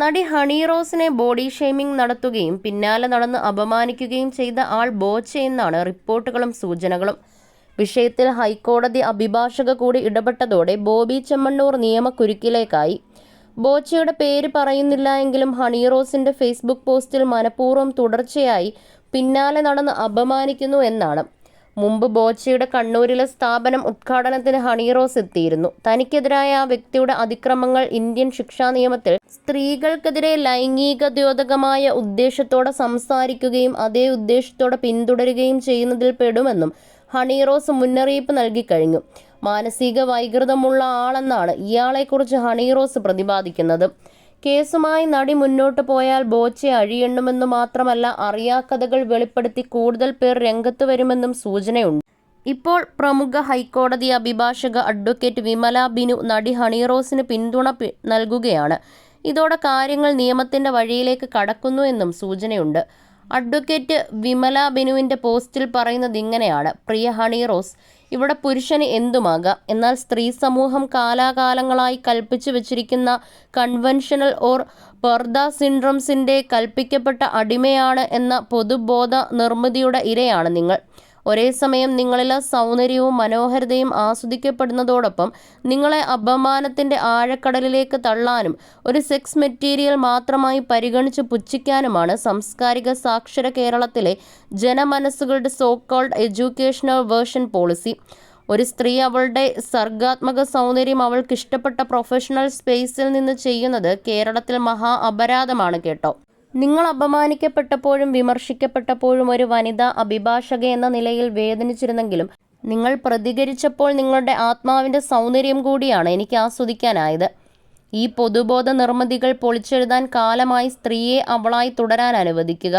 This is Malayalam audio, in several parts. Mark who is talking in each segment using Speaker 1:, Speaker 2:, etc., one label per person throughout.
Speaker 1: നടി ഹണി റോസിനെ ബോഡി ഷെയ്മിംഗ് നടത്തുകയും പിന്നാലെ നടന്ന് അപമാനിക്കുകയും ചെയ്ത ആൾ ബോച്ചയെന്നാണ് റിപ്പോർട്ടുകളും സൂചനകളും. വിഷയത്തിൽ ഹൈക്കോടതി അഭിഭാഷക കൂടി ഇടപെട്ടതോടെ ബോബി ചെമ്മണ്ണൂർ നിയമക്കുരുക്കിലേക്കായി. ബോച്ചയുടെ പേര് പറയുന്നില്ല എങ്കിലും ഹണി റോസിന്റെ ഫേസ്ബുക്ക് പോസ്റ്റിൽ മനഃപൂർവം തുടർച്ചയായി പിന്നാലെ നടന്ന് അപമാനിക്കുന്നു എന്നാണ്. മുമ്പ് ബോച്ചയുടെ കണ്ണൂരിലെ സ്ഥാപനം ഉദ്ഘാടനത്തിന് ഹണിറോസ് എത്തിയിരുന്നു. തനിക്കെതിരായ ആ വ്യക്തിയുടെ അതിക്രമങ്ങൾ ഇന്ത്യൻ ശിക്ഷാ നിയമത്തിൽ സ്ത്രീകൾക്കെതിരെ ലൈംഗിക ലൈംഗികദ്യോതകമായ ഉദ്ദേശത്തോടെ സംസാരിക്കുകയും അതേ ഉദ്ദേശത്തോടെ പിന്തുടരുകയും ചെയ്യുന്നതിൽ പെടുമെന്നും ഹണിറോസ് മുന്നറിയിപ്പ് നൽകിക്കഴിഞ്ഞു മാനസിക വൈകൃതമുള്ള ആളെന്നാണ് ഇയാളെക്കുറിച്ച് ഹണിറോസ് പ്രതിപാദിക്കുന്നത്. കേസുമായി നടി മുന്നോട്ട് പോയാൽ ബോച്ചെ അഴിയണമെന്ന് മാത്രമല്ല അറിയാക്കഥകൾ വെളിപ്പെടുത്തി കൂടുതൽ പേർ രംഗത്ത് വരുമെന്നും സൂചനയുണ്ട്. ഇപ്പോൾ പ്രമുഖ ഹൈക്കോടതി അഭിഭാഷക അഡ്വക്കേറ്റ് വിമല ബിനു നടി ഹണിറോസിന് പിന്തുണ നൽകുകയാണ്. ഇതോടെ കാര്യങ്ങൾ നിയമത്തിന്റെ വഴിയിലേക്ക് കടക്കുന്നു എന്നും സൂചനയുണ്ട്. അഡ്വക്കേറ്റ് വിമല ബിനുവിന്റെ പോസ്റ്റിൽ പറയുന്നത് ഇങ്ങനെയാണ്. പ്രിയ ഹണി റോസ് ഇവിടെ പുരുഷന് എന്തുമാകാം? എന്നാൽ സ്ത്രീ സമൂഹം കാലാകാലങ്ങളായി കൽപ്പിച്ചു വച്ചിരിക്കുന്ന കൺവെൻഷനൽ ഓർ പർദ സിൻഡ്രംസിന്റെ കൽപ്പിക്കപ്പെട്ട അടിമയാണ് എന്ന പൊതുബോധ നിർമ്മിതിയുടെ ഇരയാണ് നിങ്ങൾ. ഒരേ സമയം നിങ്ങളിലെ സൗന്ദര്യവും മനോഹരതയും ആസ്വദിക്കപ്പെടുന്നതോടൊപ്പം നിങ്ങളെ അപമാനത്തിന്റെ ആഴക്കടലിലേക്ക് തള്ളാനും ഒരു സെക്സ് മെറ്റീരിയൽ മാത്രമായി പരിഗണിച്ച് പുച്ഛിക്കാനുമാണ് സാംസ്കാരിക സാക്ഷര കേരളത്തിലെ ജനമനസ്സുകളുടെ so called educational version policy ഒരു സ്ത്രീ അവളുടെ സർഗാത്മക സൗന്ദര്യം അവൾക്ക് ഇഷ്ടപ്പെട്ട പ്രൊഫഷണൽ സ്പേസിൽ നിന്ന് ചെയ്യുന്നത് കേരളത്തിൽ മഹാ അപരാധമാണ് കേട്ടോ. നിങ്ങൾ അപമാനിക്കപ്പെട്ടപ്പോഴും വിമർശിക്കപ്പെട്ടപ്പോഴും ഒരു വനിതാ അഭിഭാഷക എന്ന നിലയിൽ വേദനിച്ചിരുന്നെങ്കിലും നിങ്ങൾ പ്രതികരിച്ചപ്പോൾ നിങ്ങളുടെ ആത്മാവിന്റെ സൗന്ദര്യം കൂടിയാണ് എനിക്ക് ആസ്വദിക്കാനായത്. ഈ പൊതുബോധ നിർമ്മിതികൾ പൊളിച്ചെഴുതാൻ കാലമായി സ്ത്രീയെ അവളായി തുടരാൻ അനുവദിക്കുക.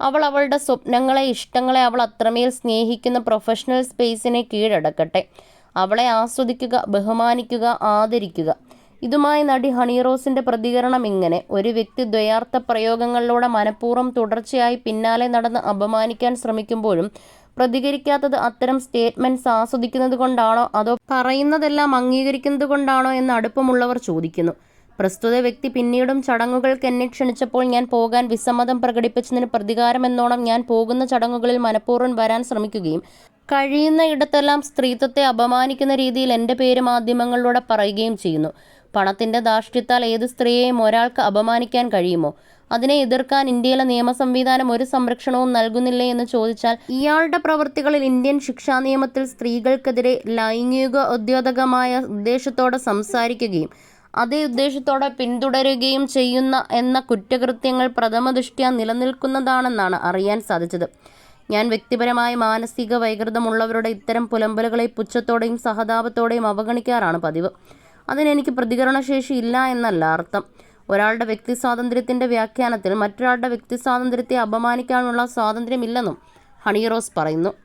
Speaker 1: അവൾ അവളുടെ സ്വപ്നങ്ങളെ ഇഷ്ടങ്ങളെ അവൾ അത്രമേൽ സ്നേഹിക്കുന്ന പ്രൊഫഷണൽ സ്പേസിനെ കീഴടക്കട്ടെ. അവളെ ആസ്വദിക്കുക ബഹുമാനിക്കുക ആദരിക്കുക. ഇതുമായി നടി ഹണിറോസിന്റെ പ്രതികരണം ഇങ്ങനെ. ഒരു വ്യക്തി ദ്വയാർത്ഥ പ്രയോഗങ്ങളിലൂടെ മനഃപൂർവം തുടർച്ചയായി പിന്നാലെ നടന്ന് അപമാനിക്കാൻ ശ്രമിക്കുമ്പോഴും പ്രതികരിക്കാത്തത് അത്തരം സ്റ്റേറ്റ്മെന്റ്സ് ആസ്വദിക്കുന്നത് കൊണ്ടാണോ അതോ പറയുന്നതെല്ലാം അംഗീകരിക്കുന്നത് കൊണ്ടാണോ എന്ന് അടുപ്പമുള്ളവർ ചോദിക്കുന്നു. പ്രസ്തുത വ്യക്തി പിന്നീടും ചടങ്ങുകൾക്ക് എന്നെ ക്ഷണിച്ചപ്പോൾ ഞാൻ പോകാൻ വിസമ്മതം പ്രകടിപ്പിച്ചതിന് പ്രതികാരമെന്നോണം ഞാൻ പോകുന്ന ചടങ്ങുകളിൽ മനഃപൂർവം വരാൻ ശ്രമിക്കുകയും കഴിയുന്ന ഇടത്തെല്ലാം സ്ത്രീത്വത്തെ അപമാനിക്കുന്ന രീതിയിൽ എന്റെ പേര് മാധ്യമങ്ങളിലൂടെ പറയുകയും ചെയ്യുന്നു. പണത്തിന്റെ ധാർഷ്ട്യത്താൽ ഏത് സ്ത്രീയെയും ഒരാൾക്ക് അപമാനിക്കാൻ കഴിയുമോ? അതിനെ എതിർക്കാൻ ഇന്ത്യയിലെ നിയമ സംവിധാനം ഒരു സംരക്ഷണവും നൽകുന്നില്ലേ എന്ന് ചോദിച്ചാൽ ഇയാളുടെ പ്രവൃത്തികളിൽ ഇന്ത്യൻ ശിക്ഷാ നിയമത്തിൽ സ്ത്രീകൾക്കെതിരെ ലൈംഗിക ഉദ്യോതകമായ ഉദ്ദേശത്തോടെ സംസാരിക്കുകയും അതേ ഉദ്ദേശത്തോടെ പിന്തുടരുകയും ചെയ്യുന്ന എന്ന കുറ്റകൃത്യങ്ങൾ പ്രഥമ ദൃഷ്ട്യാ നിലനിൽക്കുന്നതാണെന്നാണ് അറിയാൻ സാധിച്ചത്. ഞാൻ വ്യക്തിപരമായ മാനസിക വൈകൃതമുള്ളവരുടെ ഇത്തരം പുലമ്പലുകളെ പുച്ഛത്തോടെയും സഹതാപത്തോടെയും അവഗണിക്കാറാണ് പതിവ്. അതിനെനിക്ക് പ്രതികരണശേഷി ഇല്ല എന്നല്ല അർത്ഥം. ഒരാളുടെ വ്യക്തി സ്വാതന്ത്ര്യത്തിന്റെ വ്യാഖ്യാനത്തിൽ മറ്റൊരാളുടെ വ്യക്തി സ്വാതന്ത്ര്യത്തെ അപമാനിക്കാനുള്ള സ്വാതന്ത്ര്യമില്ലെന്നും ഹണിറോസ് പറയുന്നു.